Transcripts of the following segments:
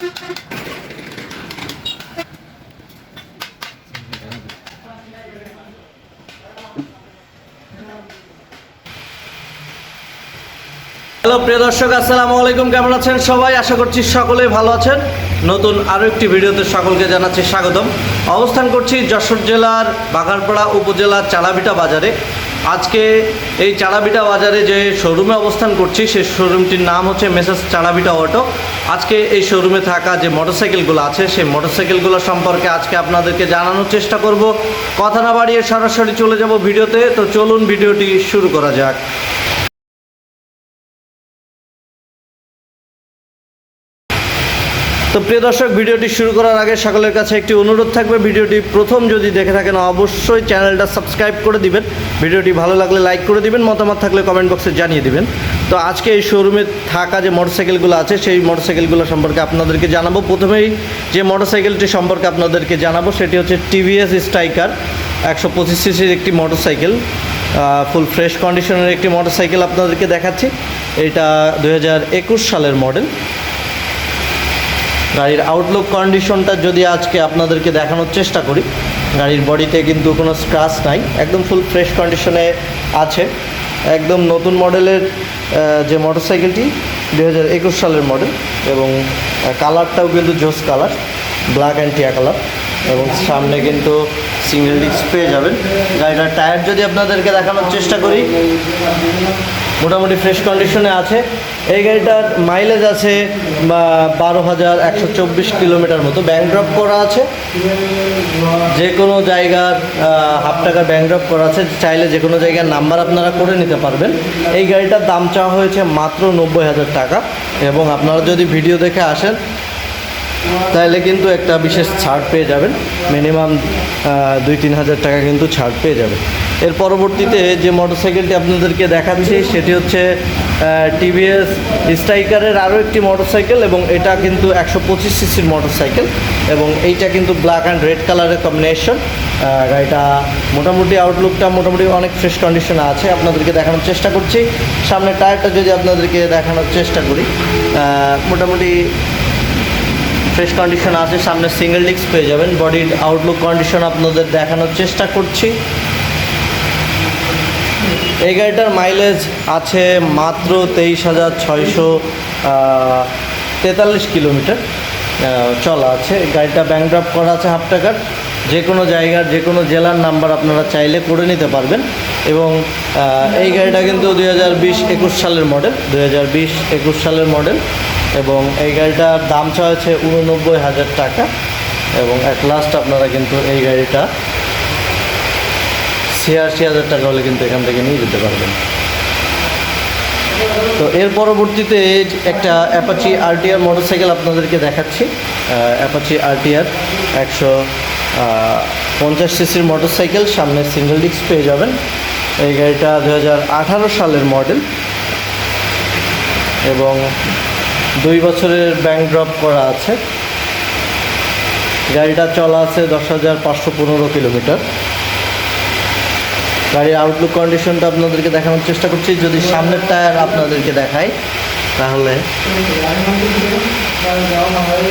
Hello, প্রিয় দর্শক, আসসালামু আলাইকুম। কেমন আছেন সবাই? আশা করছি সকলেই ভালো আছেন। নতুন আরও একটি ভিডিওতে সকলকে জানাচ্ছি স্বাগতম। অবস্থান করছি যশোর জেলার বাগারপাড়া উপজেলার চালাবিটা বাজারে। আজকে এই চারাবিটা বাজারে যে শোরুমে অবস্থান করছি, সেই শোরুমটির নাম হচ্ছে মেসাস চারাবিটা অটো আজকে এই শোরুমে থাকা যে মোটরসাইকেলগুলো আছে, সেই মোটরসাইকেলগুলো সম্পর্কে আজকে আপনাদেরকে জানানোর চেষ্টা করব। কথা না বাড়িয়ে সরাসরি চলে যাব ভিডিওতে। তো চলুন ভিডিওটি শুরু করা যাক। তো প্রিয় দর্শক, ভিডিওটি শুরু করার আগে সকলের কাছে একটি অনুরোধ থাকবে। ভিডিওটি প্রথম যদি দেখে থাকেন, অবশ্যই চ্যানেলটা সাবস্ক্রাইব করে দিবেন। ভিডিওটি ভালো লাগলে লাইক করে দিবেন, মতামত থাকলে কমেন্ট বক্সে জানিয়ে দিবেন। তো আজকে এই শোরুমে থাকা যে মোটরসাইকেলগুলো আছে, সেই মোটরসাইকেলগুলো সম্পর্কে আপনাদেরকে জানাব। প্রথমেই যে মোটরসাইকেলটি সম্পর্কে আপনাদেরকে জানাব, সেটি হচ্ছে টিভিএস স্ট্রাইকার একশো পঁচিশ সিসির একটি মোটরসাইকেল ফুল ফ্রেশ কন্ডিশনের একটি মোটরসাইকেল আপনাদেরকে দেখাচ্ছি। এটা দু হাজার একুশ সালের মডেল। গাড়ির আউটলুক কন্ডিশনটা যদি আজকে আপনাদেরকে দেখানোর চেষ্টা করি, গাড়ির বডিতে কিন্তু কোনো স্ক্রাচ নাই, একদম ফুল ফ্রেশ কন্ডিশনে আছে। একদম নতুন মডেলের যে মোটরসাইকেলটি দু হাজার একুশ সালের মডেল এবং কালারটাও কিন্তু জোস কালার ব্ল্যাক অ্যান্ড টিয়া কালার এবং সামনে কিন্তু সিঙ্গেল ডিস্ক পেয়ে যাবেন। গাড়িটার টায়ার যদি আপনাদেরকে দেখানোর চেষ্টা করি মোটামুটি ফ্রেশ কন্ডিশনে আছে। এই গাড়িটার মাইলেজ আছে বারো হাজার একশো চব্বিশ কিলোমিটার মতো। ব্যাংক ড্রপ করা আছে। যে কোনো জায়গার হাফ টাকার ব্যাংক ড্রপ করা আছে। চাইলে যে কোনো জায়গার নাম্বার আপনারা করে নিতে পারবেন। এই গাড়িটার দাম চাওয়া হয়েছে মাত্র নব্বই হাজার টাকা। এবং আপনারা যদি ভিডিও দেখে আসেন তাহলে কিন্তু একটা বিশেষ ছাড় পেয়ে যাবেন। মিনিমাম দুই তিন হাজার টাকা কিন্তু ছাড় পেয়ে যাবেন। এর পরবর্তীতে যে মোটরসাইকেলটি আপনাদেরকে দেখাচ্ছি, সেটি হচ্ছে টিভিএস স্ট্রাইকারের আরও একটি মোটরসাইকেল এবং এটা কিন্তু একশো পঁচিশ সিসির মোটরসাইকেল এবং এইটা কিন্তু ব্ল্যাক অ্যান্ড রেড কালারের কম্বিনেশন গাড়িটা মোটামুটি আউটলুকটা মোটামুটি অনেক ফ্রেশ কন্ডিশনে আছে। আপনাদেরকে দেখানোর চেষ্টা করছি। সামনে টায়ারটা যদি আপনাদেরকে দেখানোর চেষ্টা করি মোটামুটি ফ্রেশ কন্ডিশন আছে, সামনে সিঙ্গেল ডিস্ক পেয়ে যাবেন। বডির আউটলুক কন্ডিশন আপনাদের দেখানোর চেষ্টা করছি। এই গাড়িটার মাইলেজ আছে মাত্র তেইশ হাজার ছয়শো তেতাল্লিশ কিলোমিটার। চলা আছে। গাড়িটা ব্যাংক ড্রপ করা আছে হাফ টাকার। যে কোনো জায়গার, যে কোনো জেলার নাম্বার আপনারা চাইলে করে নিতে পারবেন। এবং এই গাড়িটা কিন্তু দুই হাজার বিশ একুশ সালের মডেল দুই হাজার বিশ একুশ সালের মডেল এবং এই গাড়িটার দাম হচ্ছে উননব্বই হাজার টাকা এবং এক লাস্ট আপনারা কিন্তু এই গাড়িটা ছিয়াশি হাজার টাকা হলে কিন্তু এখান থেকে নিয়ে যেতে পারবেন। তো এর পরবর্তীতে একটা অ্যাপাচি আরটিআর মোটরসাইকেল আপনাদেরকে দেখাচ্ছি। অ্যাপাচি আরটিআর একশো পঞ্চাশ সিসির মোটরসাইকেল সামনে সিঙ্গেল ডিস্ক পেয়ে যাবেন। এই গাড়িটা দু হাজার আঠারো সালের মডেল এবং দুই বছরের ব্যাংক ড্রপ করা আছে। গাড়িটা চলা আছে দশ হাজার পাঁচশো পনেরো কিলোমিটার। গাড়ির আউটলুক কন্ডিশনটা আপনাদেরকে দেখানোর চেষ্টা করছি। যদি সামনের টায়ার আপনাদেরকে দেখাই, তাহলে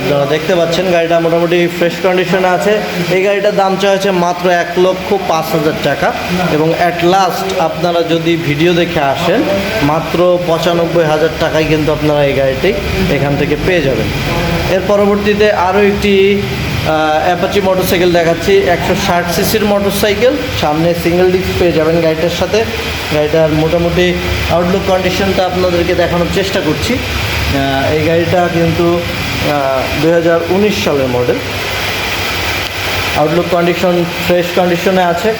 আপনারা দেখতে পাচ্ছেন, গাড়িটা মোটামুটি ফ্রেশ কন্ডিশনে আছে। এই গাড়িটার দাম চাওয়া হয়েছে মাত্র এক লক্ষ পাঁচ হাজার টাকা এবং অ্যাট লাস্ট আপনারা যদি ভিডিও দেখে আসেন, মাত্র পঁচানব্বই হাজার টাকায় কিন্তু আপনারা এই গাড়িটি এখান থেকে পেয়ে যাবেন। এর পরবর্তীতে আরও একটি অ্যাপাচি মোটরসাইকেল দেখাচ্ছি। একশো ষাট সিসির মোটরসাইকেল সামনে সিঙ্গেল ডিস্ক পেয়ে যাবেন গাড়িটার সাথে। গাড়িটার মোটামুটি আউটলুক কন্ডিশনটা আপনাদেরকে দেখানোর চেষ্টা করছি। এই গাড়িটা কিন্তু দু হাজার উনিশ সালের মডেল আউটলুক কন্ডিশন ফ্রেশ কন্ডিশনে আছে।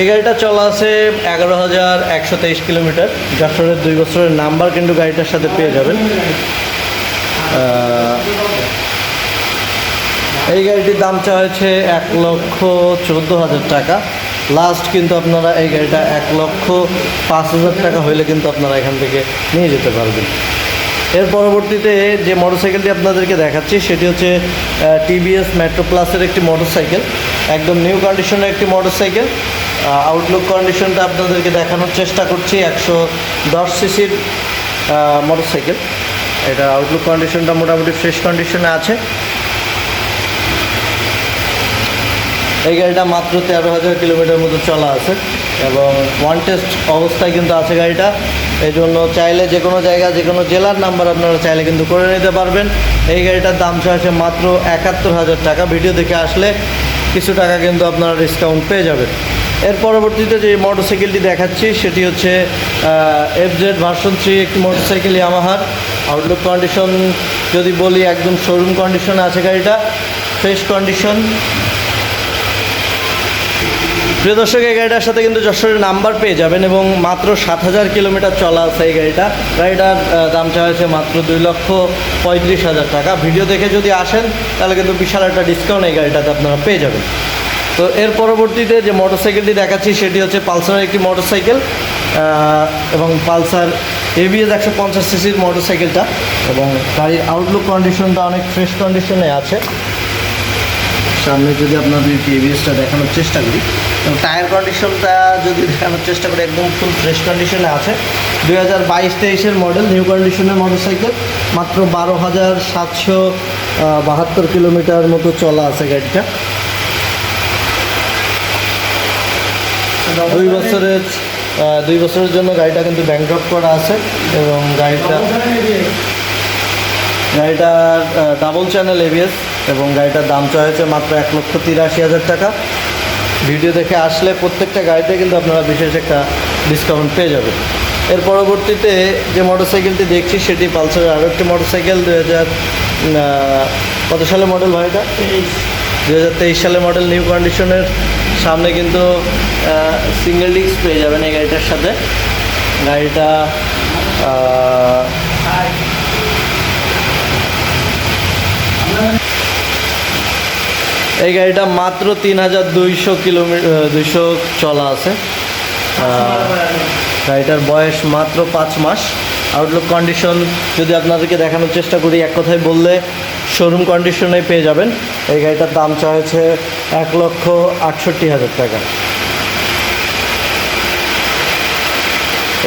এই গাড়িটা চলা আছে এগারো হাজার একশো তেইশ কিলোমিটার। যশোরের দুই বছরের নাম্বার কিন্তু গাড়িটার সাথে পেয়ে যাবেন। এই গাড়িটির দাম চাওয়া হয়েছে এক লক্ষ চোদ্দ হাজার টাকা। লাস্ট কিন্তু আপনারা এই গাড়িটা এক লক্ষ পাঁচ হাজার টাকা হইলে কিন্তু আপনারা এখান থেকে নিয়ে যেতে পারবেন। এর পরবর্তীতে যে মোটরসাইকেলটি আপনাদেরকে দেখাচ্ছি, সেটি হচ্ছে টিভিএস মেট্রো প্লাসের একটি মোটরসাইকেল। একদম নিউ কন্ডিশনের একটি মোটরসাইকেল। আউটলুক কন্ডিশনটা আপনাদেরকে দেখানোর চেষ্টা করছি, একশো দশ সিসির মোটরসাইকেল। এটা আউটলুক কন্ডিশনটা মোটামুটি ফ্রেশ কন্ডিশনে আছে। এই গাড়িটা মাত্র তেরো হাজার কিলোমিটার মতো চলা আছে এবং ওয়ান টেস্ট অবস্থায় কিন্তু আছে গাড়িটা। এই জন্য চাইলে যে কোনো জায়গা, যে কোনো জেলার নাম্বার আপনারা চাইলে কিন্তু করে নিতে পারবেন। এই গাড়িটার দাম চাইছে মাত্র একাত্তর হাজার টাকা। ভিডিও দেখে আসলে কিছু টাকা কিন্তু আপনারা ডিসকাউন্ট পেয়ে যাবেন। এর পরবর্তীতে যে মোটরসাইকেলটি দেখাচ্ছি, সেটি হচ্ছে এফ জেড ভার্সন থ্রি একটি মোটরসাইকেল ইয়ামাহার আউটলুক কন্ডিশন যদি বলি, একদম শোরুম কন্ডিশনে আছে গাড়িটা। ফ্রেশ কন্ডিশন প্রিয় দর্শক, এই গাড়িটার সাথে কিন্তু যশোরের নাম্বার পেয়ে যাবেন এবং মাত্র সাত হাজার কিলোমিটার চলা আছে এই গাড়িটা। গাড়িটার দাম চাওয়া হয়েছে মাত্র দুই লক্ষ পঁয়ত্রিশ হাজার টাকা। ভিডিও দেখে যদি আসেন, তাহলে কিন্তু বিশাল একটা ডিসকাউন্ট এই গাড়িটাতে আপনারা পেয়ে যাবেন। তো এর পরবর্তীতে যে মোটরসাইকেলটি দেখাচ্ছি, সেটি হচ্ছে পালসারের একটি মোটরসাইকেল এবং পালসার এবিএস একশো পঞ্চাশ সিসির মোটরসাইকেলটা এবং গাড়ির আউটলুক কন্ডিশনটা অনেক ফ্রেশ কন্ডিশনে আছে। সামনে যদি আপনাদেরকে এবিএসটা দেখানোর চেষ্টা করি এবং টায়ার কন্ডিশনটা যদি দেখানোর চেষ্টা করি একদম ফুল ফ্রেশ কন্ডিশনে আছে। দুই হাজার বাইশ তেইশের মডেল নিউ কন্ডিশনের মোটরসাইকেল মাত্র বারো হাজার সাতশো বাহাত্তর কিলোমিটার মতো চলা আছে গাড়িটা। দুই বছরের দুই বছরের জন্য গাড়িটা কিন্তু ব্যাংড্রপ করা আছে এবং গাড়িটা গাড়িটার ডাবল চ্যানেল এবিএস। এবং গাড়িটার দাম চাওয়া হয়েছে মাত্র এক লক্ষ তিরাশি হাজার টাকা। ভিডিও দেখে আসলে প্রত্যেকটা গাড়িতে কিন্তু আপনারা বিশেষ একটা ডিসকাউন্ট পেয়ে যাবেন। এর পরবর্তীতে যে মোটরসাইকেলটি দেখছি সেটি পালসারের আরও একটি মোটরসাইকেল দু হাজার কত সালে মডেল ভাইটা? দু হাজার তেইশ সালে মডেল নিউ কন্ডিশনের সামনে কিন্তু সিঙ্গেল ডিস্ক পেয়ে যাবেন এই গাড়িটার সাথে। গাড়িটা এই গাড়িটা মাত্র তিন হাজার দুইশো কিলোমিটার দুইশো চলা আছে। গাড়িটার বয়স মাত্র পাঁচ মাস। আউটলুক কন্ডিশন যদি আপনাদেরকে দেখানোর চেষ্টা করি, এক কথায় বললে শোরুম কন্ডিশনে পেয়ে যাবেন। এই গাড়িটার দাম চা হয়েছে এক লক্ষ আটষট্টি হাজার টাকা।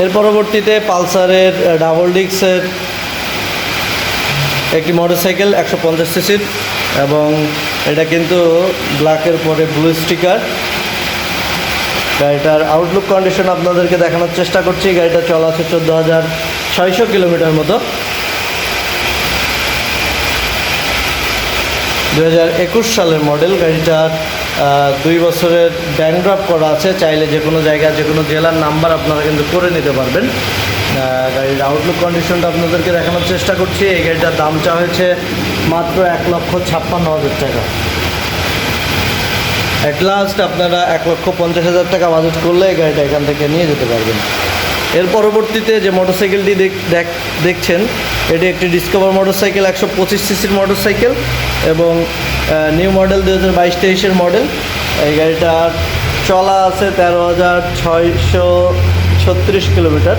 এর পরবর্তীতে পালসারের ডাবল ডিক্সের একটি মোটরসাইকেল একশো পঞ্চাশ সিসির এবং এটা কিন্তু ব্ল্যাকের পরে ব্লু স্টিকার গাড়িটার আউটলুক কন্ডিশন আপনাদেরকে দেখানোর চেষ্টা করছি। গাড়িটা চলা আছে চোদ্দ হাজার ছয়শো কিলোমিটার মতো। দু হাজার একুশ সালের মডেল গাড়িটার দুই বছরের ব্যাংক ড্রপ করা আছে। চাইলে যে কোনো জায়গায়, যে কোনো জেলার নাম্বার আপনারা কিন্তু করে নিতে পারবেন। গাড়ির আউটলুক কন্ডিশনটা আপনাদেরকে দেখানোর চেষ্টা করছি। এই গাড়িটার দাম চা হয়েছে মাত্র এক লক্ষ ছাপ্পান্ন হাজার টাকা। অ্যাট লাস্ট আপনারা এক লক্ষ পঞ্চাশ হাজার টাকা বাজেট করলে এই গাড়িটা এখান থেকে নিয়ে যেতে পারবেন। এর পরবর্তীতে যে মোটরসাইকেলটি দেখ- দেখ- দেখছেন, এটি একটি ডিসকভার মোটরসাইকেল একশো পঁচিশ সিসির মোটরসাইকেল এবং নিউ মডেল দু হাজার বাইশ তেইশের মডেল এই গাড়িটার চলা আছে তেরো হাজার ছয়শো ছত্রিশ কিলোমিটার।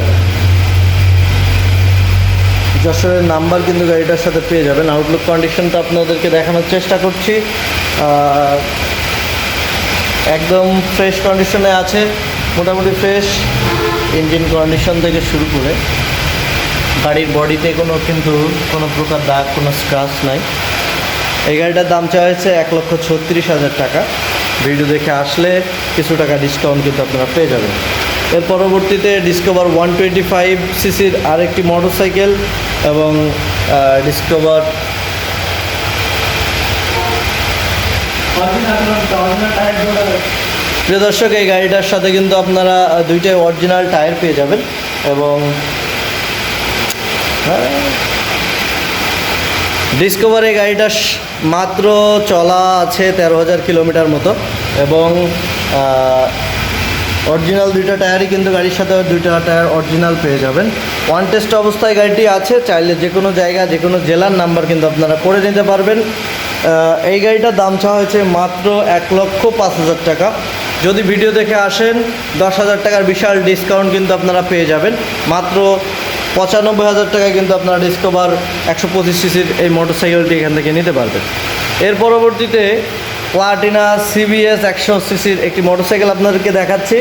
যশোরের নাম্বার কিন্তু গাড়িটার সাথে পেয়ে যাবেন। আউটলুক কন্ডিশনটা আপনাদেরকে দেখানোর চেষ্টা করছি। একদম ফ্রেশ কন্ডিশনে আছে, মোটামুটি ফ্রেশ ইঞ্জিন কন্ডিশন থেকে শুরু করে গাড়ির বডিতে কোনো কিন্তু কোনো প্রকার দাগ, কোনো স্ক্রাচ নাই। এই গাড়িটার দাম চাওয়া হয়েছে এক লক্ষ ছত্রিশ হাজার টাকা। ভিডিও দেখে আসলে কিছু টাকা ডিসকাউন্ট কিন্তু আপনারা পেয়ে যাবেন। এর পরবর্তীতে ডিসকভার ওয়ান টোয়েন্টি ফাইভ সিসির আরেকটি মোটরসাইকেল এবং ডিসকভার প্রিয় দর্শক, এই গাড়িটার সাথে কিন্তু আপনারা দুইটাই অরিজিনাল টায়ার পেয়ে যাবেন এবং ডিসকভার এই গাড়িটা মাত্র চলা আছে তেরো হাজার কিলোমিটার মতো এবং অরিজিনাল দুইটা টায়ারই কিন্তু গাড়ির সাথে দুইটা টায়ার অরিজিনাল পেয়ে যাবেন। ওয়ান টেস্ট অবস্থায় গাড়িটি আছে, চাইলে যে কোনো জায়গা যে কোনো জেলার নাম্বার কিন্তু আপনারা করে নিতে পারবেন। এই গাড়িটার দাম চাওয়া হয়েছে মাত্র এক লক্ষ পাঁচ হাজার টাকা। যদি ভিডিও দেখে আসেন, দশ হাজার টাকার বিশাল ডিসকাউন্ট কিন্তু আপনারা পেয়ে যাবেন। মাত্র পঁচানব্বই হাজার টাকায় কিন্তু আপনারা ডিসকভার একশো পঁচিশ সিসির এই মোটরসাইকেলটি এখান থেকে নিতে পারবেন। এর পরবর্তীতে প্লাটিনা সিবিএস একশো সিসির একটি মোটরসাইকেল আপনাদেরকে দেখাচ্ছি,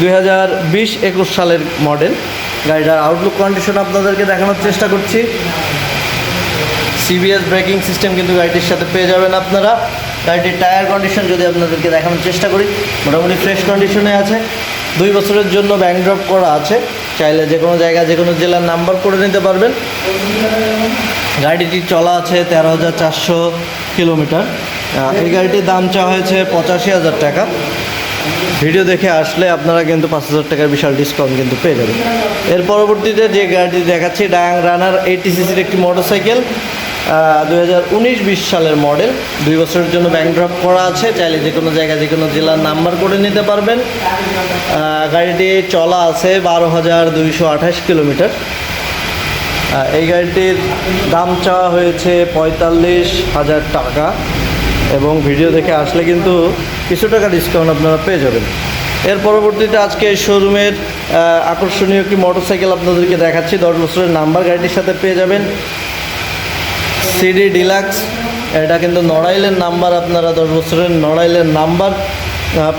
দুই হাজার বিশ একুশ সালের মডেল। গাড়িটার আউটলুক কন্ডিশন আপনাদেরকে দেখানোর চেষ্টা করছি। সিবিএস ব্রেকিং সিস্টেম কিন্তু গাড়িটির সাথে পেয়ে যাবেন আপনারা। গাড়িটির টায়ার কন্ডিশন যদি আপনাদেরকে দেখানোর চেষ্টা করি, মোটামুটি ফ্রেশ কন্ডিশনে আছে। দুই বছরের জন্য ব্যাংক ড্রপ করা আছে। চাইলে যে কোনো জায়গায়, যে কোনো জেলার নাম্বার করে নিতে পারবেন। গাড়িটি চলা আছে তেরো হাজার চারশো কিলোমিটার। এই গাড়িটির দাম চাওয়া হয়েছে পঁচাশি হাজার টাকা। ভিডিও দেখে আসলে আপনারা কিন্তু পাঁচ হাজার টাকার বিশাল ডিসকাউন্ট কিন্তু পেয়ে যাবেন। এর পরবর্তীতে যে গাড়িটি দেখাচ্ছি ডায়াং রানার এইটি সিসির একটি মোটরসাইকেল দু হাজার সালের মডেল দুই বছরের জন্য ব্যাংক ড্রপ করা আছে। চাইলে যে কোনো জায়গায় যে কোনো জেলার নাম্বার করে নিতে পারবেন। গাড়িটি চলা আছে বারো হাজার দুইশো আঠাশ কিলোমিটার। এই গাড়িটির দাম চাওয়া হয়েছে পঁয়তাল্লিশ হাজার টাকা এবং ভিডিও দেখে আসলে কিন্তু কিছু টাকা ডিসকাউন্ট আপনারা পেয়ে যাবেন। এর পরবর্তীতে আজকে শোরুমের আকর্ষণীয় একটি মোটরসাইকেল আপনাদেরকে দেখাচ্ছি। দশ বছরের নাম্বার গাড়িটির সাথে পেয়ে যাবেন। সিডি ডিলাক্স এটা কিন্তু নড়াইলের নাম্বার আপনারা দশ বছরের নড়াইলের নাম্বার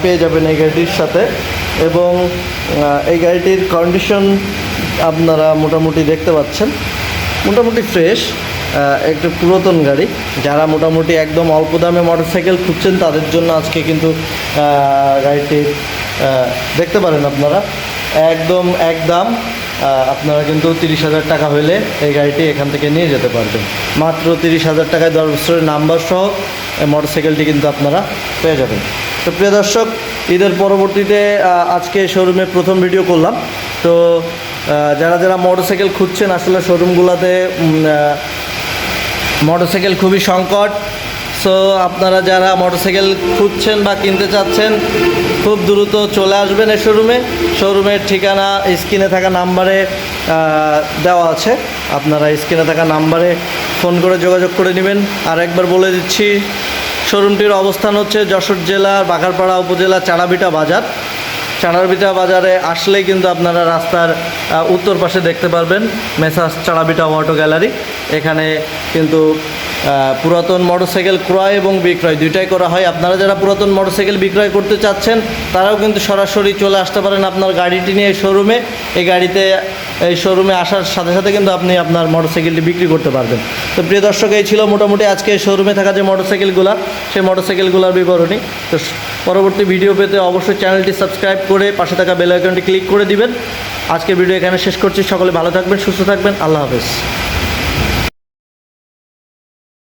পেয়ে যাবেন এই গাড়িটির সাথে। এবং এই গাড়িটির কন্ডিশন আপনারা মোটামুটি দেখতে পাচ্ছেন। মোটামুটি ফ্রেশ একটু পুরাতন গাড়ি। যারা মোটামুটি একদম অল্প দামে মোটরসাইকেল খুঁজছেন, তাদের জন্য আজকে কিন্তু গাড়িটি দেখতে পারেন আপনারা। একদম এক দাম আপনারা কিন্তু তিরিশ হাজার টাকা হলে এই গাড়িটি এখান থেকে নিয়ে যেতে পারবেন। মাত্র তিরিশ হাজার টাকায় দশ বছরের নাম্বার সহ এই মোটরসাইকেলটি কিন্তু আপনারা পেয়ে যাবেন। তো প্রিয় দর্শক, ঈদের পরবর্তীতে আজকে শোরুমে প্রথম ভিডিও করলাম। তো যারা যারা মোটরসাইকেল খুঁজছেন, আসলে শোরুমগুলোতে মোটরসাইকেল খুবই সংকট। সো আপনারা যারা মোটরসাইকেল খুঁজছেন বা কিনতে চাচ্ছেন, খুব দ্রুত চলে আসবেন এই শোরুমে। শোরুমের ঠিকানা, স্ক্রিনে থাকা নাম্বারে দেওয়া আছে। আপনারা স্ক্রিনে থাকা নাম্বারে ফোন করে যোগাযোগ করে নেবেন। আর একবার বলে দিচ্ছি, শোরুমটির অবস্থান হচ্ছে যশোর জেলার বাঘারপাড়া উপজেলা চাড়াবিটা বাজার। চাড়াবিটা বাজারে আসলেই কিন্তু আপনারা রাস্তার উত্তর পাশে দেখতে পারবেন মেসাস চাড়াবিটা অটো গ্যালারি। এখানে কিন্তু পুরাতন মোটরসাইকেল ক্রয় এবং বিক্রয় দুইটাই করা হয়। আপনারা যারা পুরাতন মোটরসাইকেল বিক্রয় করতে চাচ্ছেন, তারাও কিন্তু সরাসরি চলে আসতে পারেন আপনার গাড়িটি নিয়ে শোরুমে। এই গাড়িতে, এই শোরুমে আসার সাথে সাথে কিন্তু আপনি আপনার মোটরসাইকেলটি বিক্রি করতে পারবেন। তো প্রিয় দর্শক, এই ছিল মোটামুটি আজকে শোরুমে থাকা যে মোটরসাইকেলগুলো, সেই মোটরসাইকেলগুলোর বিবরণী। তো পরবর্তী ভিডিও পেতে অবশ্যই চ্যানেলটি সাবস্ক্রাইব করে পাশে থাকা বেল আইকনটি ক্লিক করে দিবেন। আজকের ভিডিও এখানে শেষ করছি। সকলে ভালো থাকবেন, সুস্থ থাকবেন। আল্লাহ হাফেজ।